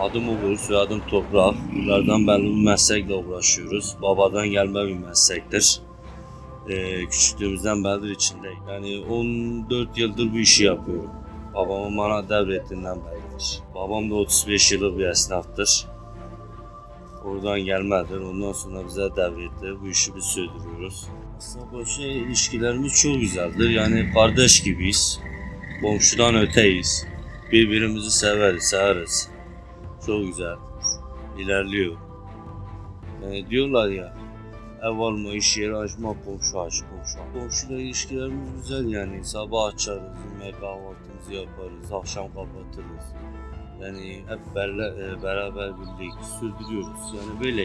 Adım Uğur, soyadım Toprak. Yıllardan beri bu meslekle uğraşıyoruz. Babadan gelme bir meslektir. Ee, küçüklüğümüzden beridir içindeyim. Yani 14 yıldır bu işi yapıyorum. Babamın bana devrettiğinden beridir. Babam da 35 yıllık bir esnaftır. Oradan gelmedir. Ondan sonra bize devretti. Bu işi biz sürdürüyoruz. Aslında bu şey ilişkilerimiz çok güzeldir. Yani kardeş gibiyiz. Komşudan öteyiz. Birbirimizi severiz, severiz. Çok güzel. İlerliyor. Yani diyorlar ya ev alma, iş yeri açma, komşu aç, komşu aç. Komşuyla ilişkilerimiz güzel yani. Sabah açarız, yemek kahvaltımızı yaparız, akşam kapatırız. Yani hep berle, e, beraber birlik sürdürüyoruz. Yani böyle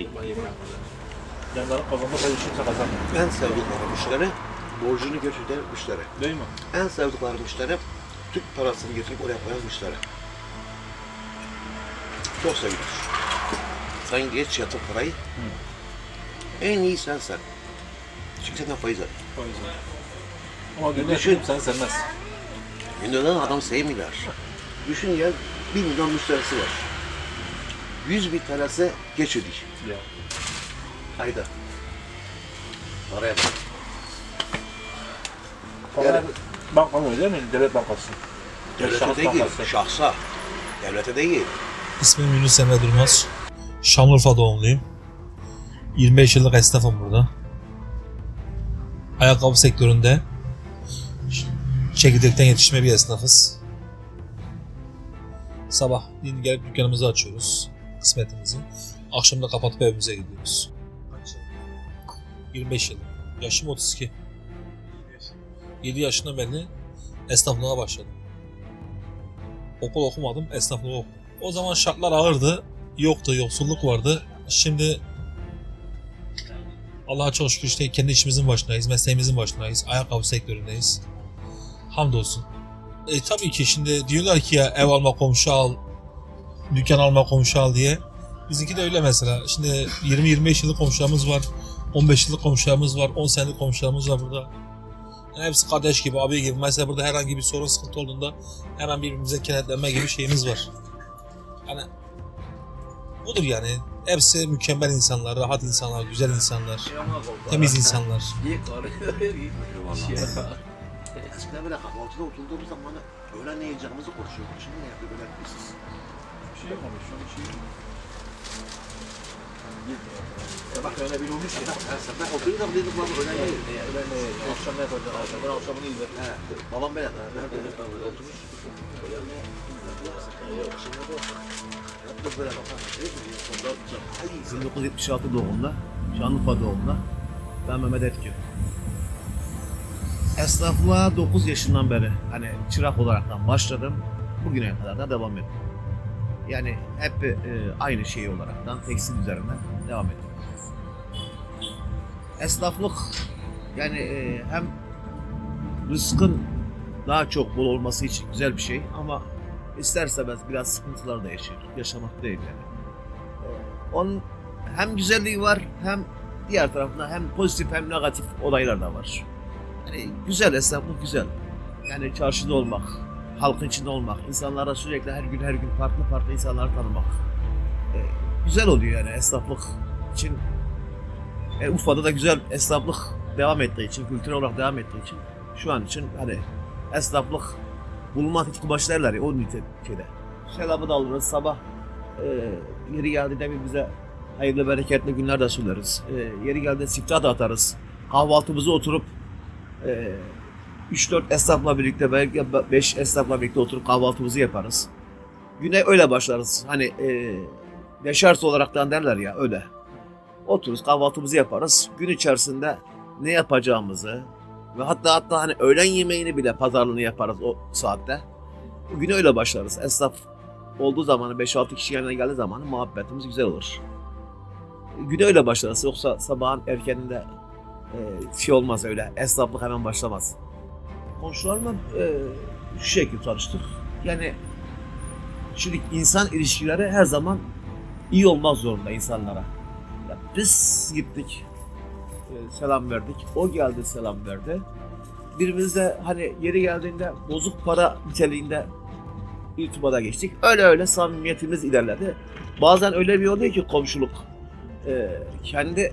Yanları kazanma kimse kazanmıyor. En sevdikleri müşteri borcunu götüren müşteri. Değil mi? En sevdikleri müşteri Türk parasını getirip oraya koyan müşteri. Çok sevilir. Sen geç yatır parayı. En iyi sen sen. Çünkü senden faiz alır. Faiz var. Ama günde Düşün. sen sevmez. Milyonlar adam sevmiyorlar. Düşün ya bir milyon müşterisi var. Yüz bin tanesi geç ödeyecek. Ya. Hayda. Paraya bak. Para banka mı değil mi? Devlet bankası. Devlete Şahs değil, bankası. şahsa. Devlete değil. İsmim Yunus Emre Durmaz. Şanlıurfa doğumluyum. 25 yıllık esnafım burada. Ayakkabı sektöründe çekirdekten yetişme bir esnafız. Sabah yeni gelip dükkanımızı açıyoruz. Kısmetimizi. Akşam da kapatıp evimize gidiyoruz. 25 yıl. Yaşım 32. 7 yaşından beri esnaflığa başladım. Okul okumadım, esnaflığı okudum. O zaman şartlar ağırdı. Yoktu, yoksulluk vardı. Şimdi Allah'a çok şükür işte kendi işimizin başındayız, mesleğimizin başındayız. Ayakkabı sektöründeyiz. Hamdolsun. E tabii ki şimdi diyorlar ki ya ev alma komşu al, dükkan alma komşu al diye. Bizimki de öyle mesela. Şimdi 20-25 yıllık komşularımız var. 15 yıllık komşularımız var. 10 senelik komşularımız var burada. Yani hepsi kardeş gibi, abi gibi. Mesela burada herhangi bir sorun, sıkıntı olduğunda hemen birbirimize kenetlenme gibi şeyimiz var. Yani budur yani. Hepsi mükemmel insanlar, rahat insanlar, güzel insanlar, temiz insanlar. Eskiden böyle kahvaltıda oturduğumuz zaman öğlen ne yiyeceğimizi konuşuyorduk. Şimdi ne yapıyor böyle? Bir şey an bir şey bir olmuş ya. Sefer oturuyor da dedik ne yiyor? Öyle ne? Akşam ne yapacağız? Akşam ben akşamını izlerim. Babam yapar. Oturmuş. Yaptık böyle bakar. 1976 doğumlu, Şanlıurfa doğumlu. Ben Mehmet Etkin. Esnaflığa 9 yaşından beri hani çırak olaraktan başladım. Bugüne kadar da devam ediyorum. Yani hep e, aynı şey olaraktan tekstil üzerinden devam ediyorum. Esnaflık yani e, hem rızkın daha çok bol olması için güzel bir şey ama ister istemez biraz sıkıntılar da yaşıyor. Yaşamak değil yani. Onun hem güzelliği var hem diğer tarafında hem pozitif hem negatif olaylar da var. Yani güzel esnaflık güzel. Yani çarşıda olmak, halkın içinde olmak, insanlara sürekli her gün her gün farklı farklı insanları tanımak. Ee, güzel oluyor yani esnaflık için. E, Urfa'da da güzel esnaflık devam ettiği için, kültürel olarak devam ettiği için şu an için hani esnaflık bulunmak için derler ya o nitelikte. Selamı da alırız sabah e, yeri geldiğinde bir bize hayırlı bereketli günler de sunarız. E, yeri geldiğinde siftah da atarız. Kahvaltımızı oturup e, 3-4 esnafla birlikte belki 5 esnafla birlikte oturup kahvaltımızı yaparız. Güne öyle başlarız. Hani e, deşarj olaraktan derler ya öyle. Otururuz kahvaltımızı yaparız. Gün içerisinde ne yapacağımızı ve hatta hatta hani öğlen yemeğini bile pazarlığını yaparız o saatte. Güne öyle başlarız. Esnaf olduğu zamanı 5-6 kişi yanına geldiği zaman muhabbetimiz güzel olur. Güne öyle başlarız. Yoksa sabahın erkeninde e, şey olmaz öyle. Esnaflık hemen başlamaz. Komşularımla e, şu şekilde tanıştık. Yani şimdi insan ilişkileri her zaman iyi olmak zorunda insanlara. Ya biz gittik, e, selam verdik. O geldi selam verdi. Birbirimize hani yeri geldiğinde bozuk para niteliğinde irtibata geçtik. Öyle öyle samimiyetimiz ilerledi. Bazen öyle bir oluyor ki komşuluk e, kendi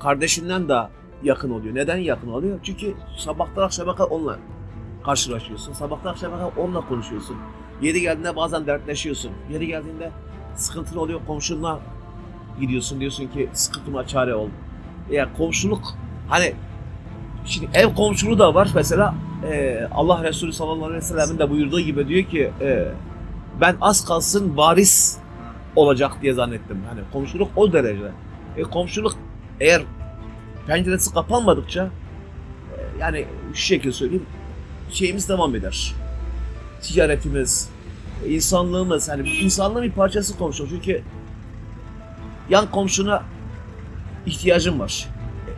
kardeşinden de yakın oluyor. Neden yakın oluyor? Çünkü sabahtan akşama kadar onunla karşılaşıyorsun. Sabahtan akşama kadar onunla konuşuyorsun. Yeri geldiğinde bazen dertleşiyorsun. Yeri geldiğinde sıkıntılı oluyor komşunla gidiyorsun diyorsun ki sıkıntıma çare ol. Ya komşuluk hani şimdi ev komşuluğu da var mesela e, Allah Resulü sallallahu aleyhi ve sellem'in de buyurduğu gibi diyor ki e, ben az kalsın varis olacak diye zannettim. Hani komşuluk o derece. E, komşuluk eğer penceresi kapanmadıkça e, yani şu şekilde söyleyeyim şeyimiz devam eder. Ticaretimiz, insanlığımız hani insanlığın bir parçası komşu. Çünkü yan komşuna ihtiyacın var.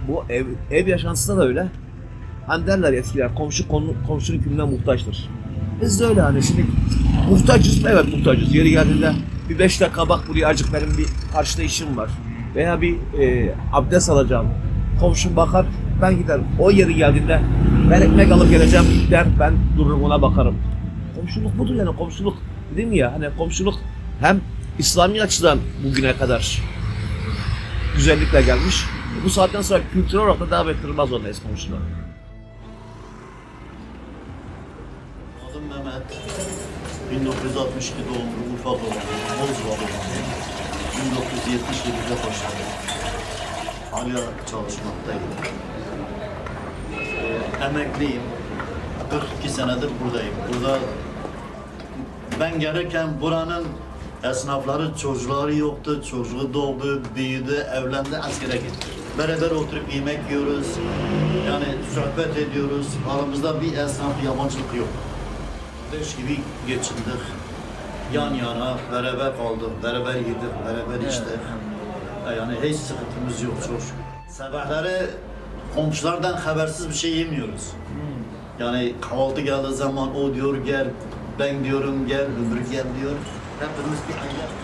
Bu ev, ev yaşantısında da öyle. Hani derler eskiler komşu konu, komşunun külüne muhtaçtır. Biz de öyle hani şimdi muhtacız mı? Evet muhtacız. Yeri geldiğinde bir beş dakika bak buraya acık benim bir karşıda işim var. Veya bir e, abdest alacağım. Komşum bakar ben giderim. O yeri geldiğinde ben ekmek alıp geleceğim der ben dururum ona bakarım. Komşuluk budur yani komşuluk. Dedim ya hani komşuluk hem İslami açıdan bugüne kadar güzellikle gelmiş. Bu saatten sonra kültürel olarak da devam ettirilmez zorundayız komşuluğa. Adım Mehmet. 1962 doğumlu, Urfa doğumlu, Bozova doğumlu. 1977'de başladım. Hala çalışmaktayım. Ee, emekliyim. 42 senedir buradayım. Burada ben gelirken buranın esnafları çocukları yoktu. Çocuğu doğdu, büyüdü, evlendi, askere gitti. Beraber oturup yemek yiyoruz. Yani sohbet ediyoruz. Aramızda bir esnaf yabancılık yok. Kardeş gibi geçindik. Yan yana beraber kaldık, beraber yedik, beraber içtik. Yani hiç sıkıntımız yok çok. Sabahları komşulardan habersiz bir şey yemiyoruz. Yani kahvaltı geldiği zaman o diyor gel, ben diyorum gel, öbürü gel diyor. Hepimiz bir aile.